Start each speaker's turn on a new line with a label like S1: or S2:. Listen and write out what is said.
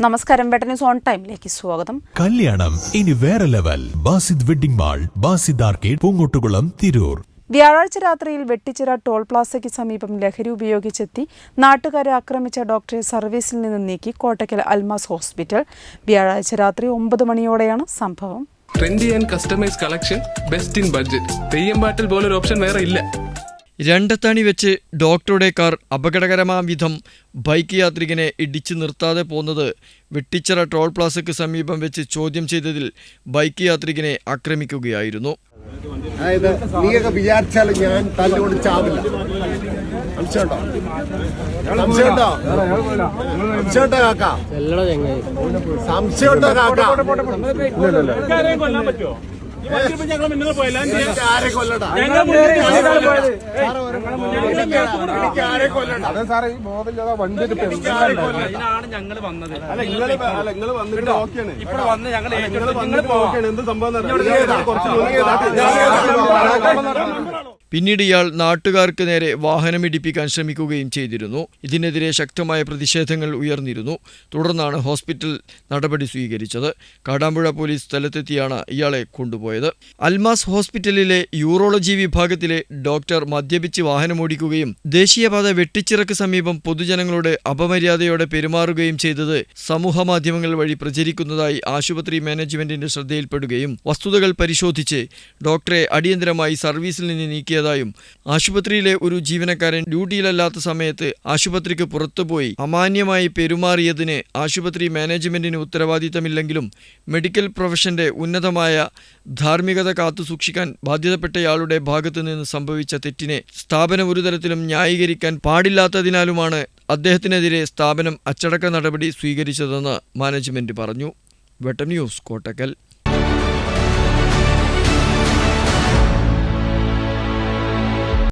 S1: നമസ്കാരം വെട്ടന്യൂസ് ഓൺ ടൈമിലേക്ക് സ്വാഗതം.
S2: കല്യാണം ഇനി വേറെ level. Basid wedding mall Basid arcade Poonkottukulam Tirur.
S1: വ്യാഴാഴ്ച രാത്രിയിൽ വെട്ടിച്ചിറ ടോൾ പ്ലാസയ്ക്ക് സമീപം ലഹരി ഉപയോഗിച്ചെത്തി നാട്ടുകാരെ ആക്രമിച്ച ഡോക്ടറെ സർവീസിൽ നിന്ന് നീക്കി കോട്ടയ്ക്കൽ അൽമാസ് ഹോസ്പിറ്റൽ. വ്യാഴാഴ്ച രാത്രി ഒമ്പത് മണിയോടെയാണ് സംഭവം.
S3: Trendy and customise collection best in budget Theyyam പാട്ടിൽ പോലൊരു ഓപ്ഷൻ വേറെ ഇല്ല.
S4: രണ്ടത്താണി വെച്ച് ഡോക്ടറുടെ കാർ അപകടകരമാം വിധം ബൈക്ക് യാത്രികനെ ഇടിച്ചു നിർത്താതെ പോന്നത് വെട്ടിച്ചിറ ടോൾ പ്ലാസയ്ക്ക് സമീപം വെച്ച് ചോദ്യം ചെയ്തതിൽ ബൈക്ക് യാത്രികനെ ആക്രമിക്കുകയായിരുന്നു.
S5: അതായത് നീയൊക്കെ വിചാരിച്ചാൽ ഞാൻ തല്ലുകൊണ്ട് ചാവില്ല. സംശയമുണ്ടോ സംശയമുണ്ടോ സംശയമുണ്ടോ കാക്ക? സംശയമുണ്ടോ കാക്ക? എനിക്ക് ആരെ കൊല്ലണ്ട?
S6: ഞങ്ങൾ വന്നത്.
S7: അല്ല നിങ്ങൾ അല്ല നിങ്ങൾ വന്നിട്ട് ഓക്കെയാണ്
S6: ഇവിടെ വന്ന് ഞങ്ങൾ
S7: നിങ്ങൾ വന്നിട്ട് ഓക്കെയാണ് എന്ത് സംഭവം എന്ന് അറിയോ? കുറച്ച്
S4: പിന്നീട് ഇയാൾ നാട്ടുകാർക്ക് നേരെ വാഹനമിടിപ്പിക്കാൻ ശ്രമിക്കുകയും ചെയ്തിരുന്നു. ഇതിനെതിരെ ശക്തമായ പ്രതിഷേധങ്ങൾ ഉയർന്നിരുന്നു. തുടർന്നാണ് ഹോസ്പിറ്റൽ നടപടി സ്വീകരിച്ചത്. കാടാമ്പുഴ പോലീസ് സ്ഥലത്തെത്തിയാണ് ഇയാളെ കൊണ്ടുപോയത്. അൽമാസ് ഹോസ്പിറ്റലിലെ യൂറോളജി വിഭാഗത്തിലെ ഡോക്ടർ മദ്യപിച്ച് വാഹനമോടിക്കുകയും ദേശീയപാത വെട്ടിച്ചിറക്ക് സമീപം പൊതുജനങ്ങളോട് അപമര്യാദയോടെ പെരുമാറുകയും ചെയ്തത് സമൂഹ മാധ്യമങ്ങൾ വഴി പ്രചരിക്കുന്നതായി ആശുപത്രി മാനേജ്മെന്റിന്റെ ശ്രദ്ധയിൽപ്പെടുകയും വസ്തുതകൾ പരിശോധിച്ച് ഡോക്ടറെ അടിയന്തരമായി സർവീസിൽ നിന്ന് നീക്കിയതായും ആശുപത്രിയിലെ ഒരു ജീവനക്കാരൻ ഡ്യൂട്ടിയിലല്ലാത്ത സമയത്ത് ആശുപത്രിക്ക് പുറത്തുപോയി അമാന്യമായി പെരുമാറിയതിന് ആശുപത്രി മാനേജ്മെന്റിന് ഉത്തരവാദിത്തമില്ലെങ്കിലും മെഡിക്കൽ പ്രൊഫഷന്റെ ഉന്നതമായ ധാർമ്മികത കാത്തുസൂക്ഷിക്കാൻ ബാധ്യതപ്പെട്ടയാളുടെ ഭാഗത്തു നിന്ന് സംഭവിച്ച തെറ്റിനെ സ്ഥാപനം ഒരു തരത്തിലും ന്യായീകരിക്കാൻ പാടില്ലാത്തതിനാലുമാണ് അദ്ദേഹത്തിനെതിരെ സ്ഥാപനം അച്ചടക്ക നടപടി സ്വീകരിച്ചതെന്ന് മാനേജ്മെന്റ് പറഞ്ഞു. വെട്ടം ന്യൂസ് കോട്ടക്കൽ.